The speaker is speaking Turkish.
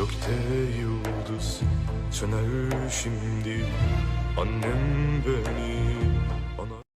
Gökte yıldız söner şimdi. Annem beni